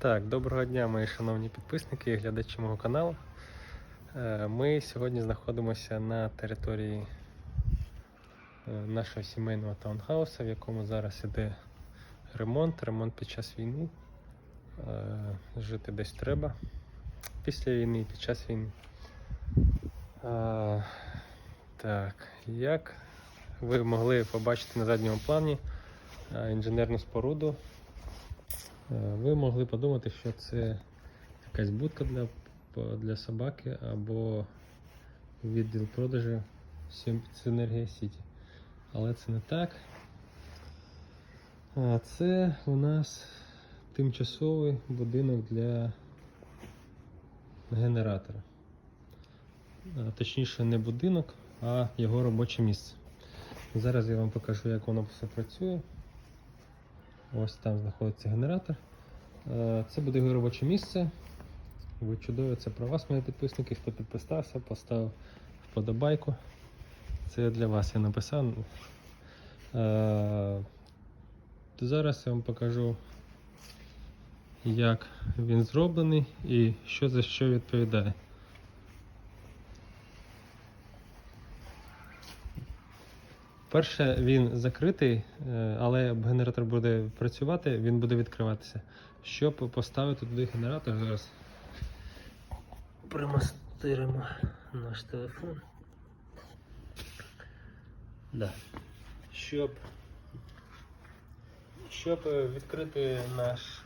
Так, доброго дня, мої шановні підписники і глядачі мого каналу. Е, Ми сьогодні знаходимося на території е, нашого сімейного таунхауса, в якому зараз іде ремонт, ремонт під час війни. Е, Жити десь треба після війни, під час війни. Так, як ви могли побачити на задньому плані інженерну споруду Ви могли подумати, що це якась будка для, для собаки або відділ продажу Синергія Сіті. Але це не так. А Це у нас тимчасовий будинок для генератора. Точніше, не будинок, а його робоче місце. Зараз я вам покажу, як воно все працює. Ось там знаходиться генератор. Е, Це буде його робоче місце. Ви чудові, це про вас, мої підписники. Хто підписався, поставив вподобайку. Це для вас я написав. Е, Зараз я вам покажу, як він зроблений і що за що відповідає. Перше, він закритий, е, але генератор буде працювати, він буде відкриватися. Щоб поставити туди генератор, зараз примастиримо наш телефон. Да. Щоб, щоб відкрити наш,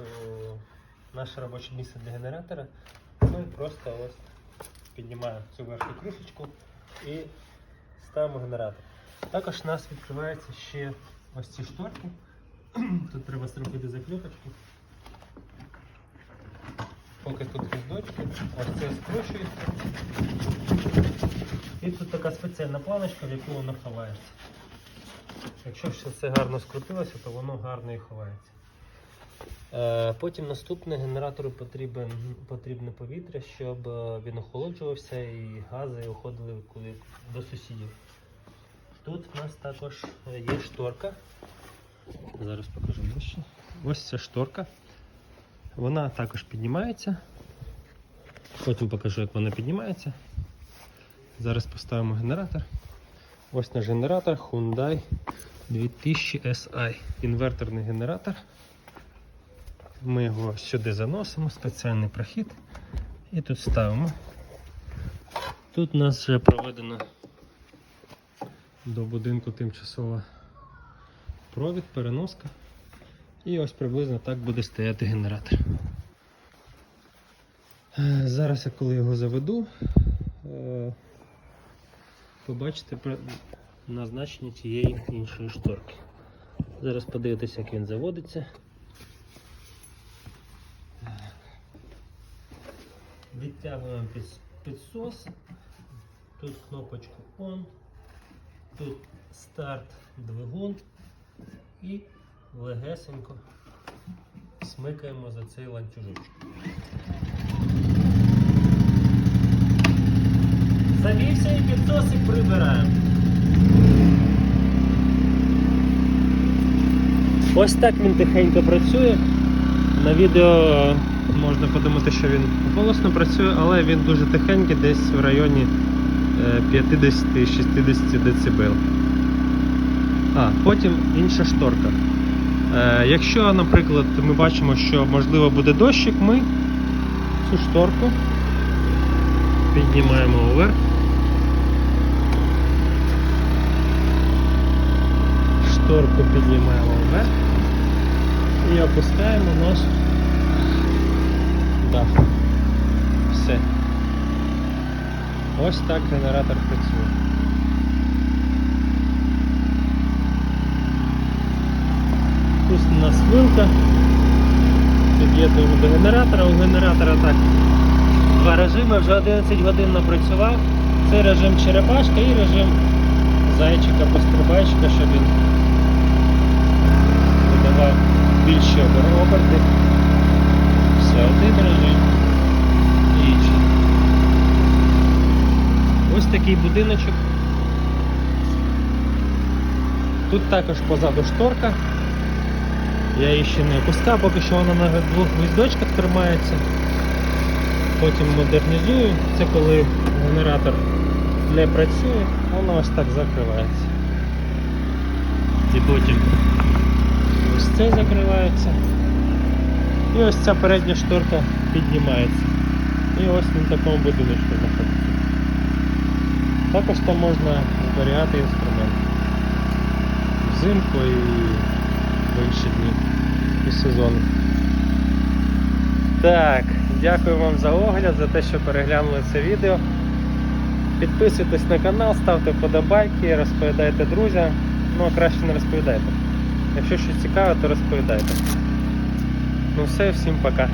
наше робоче місце для генератора, ми просто ось піднімаємо цю верхню кришечку і ставимо генератор. Також у нас відкриваються ще ось ці шторки. Тут треба зробити закльопочку. Поки тут гвіздочки, ось це скручується. І тут така спеціальна планочка, в яку воно ховається. Якщо все гарно скрутилося, то воно гарно і ховається. Е, Потім наступне генератору потрібне повітря, щоб е, він охолоджувався і гази уходили до сусідів. Тут у нас також є шторка. Зараз покажу ближче. Ось ця шторка. Вона також піднімається. Потім покажу, як вона піднімається. Зараз поставимо генератор. Ось наш генератор Hyundai 2000 SI. Інверторний генератор. Ми його сюди заносимо, спеціальний прохід. І тут ставимо. Тут у нас вже проведено до будинку тимчасова провід, переноска. І ось приблизно так буде стояти генератор. Е, Зараз я коли його заведу, е, побачите назначення тієї іншої шторки. Зараз подивитися, як він заводиться. Відтягуємо підсос. Тут кнопочку ON. Тут старт двигун і легесенько смикаємо за цей ланцюжочок. Завівся і підсосик прибираємо. Ось так він тихенько працює. На відео можна подумати, що він голосно працює, але він дуже тихенький, десь в районі 50-60 дБ. А, потім інша шторка. Е, якщо, наприклад, ми бачимо, що можливо буде дощик, ми цю шторку піднімаємо вверх. Шторку піднімаємо вверх і опускаємо наш дах. Все. Ось так генератор працює. Тут у нас вилка. Під'єднуємо до генератора. У генератора так два режими, вже 11 годин напрацював. Це режим черепашка і режим зайчика пострибайчика, щоб він видавав більші оберти. Все, один режим і інший. Ось такий будиночок. Тут також позаду шторка. Я її ще не опускав, поки що вона на двох гвіздочках тримається. Потім модернізую. Це коли генератор не працює, воно ось так закривається. І потім ось це закривається. І ось ця передня шторка піднімається. І ось на такому будиночку знаходиться. Також там можна зберігати інструмент. Взимку і в інші дні і сезону. Так, дякую вам за огляд, за те, що переглянули це відео. Підписуйтесь на канал, ставте вподобайки, розповідайте друзям. Ну а краще не розповідайте. Якщо щось цікаве, то розповідайте. Ну все, всім пока.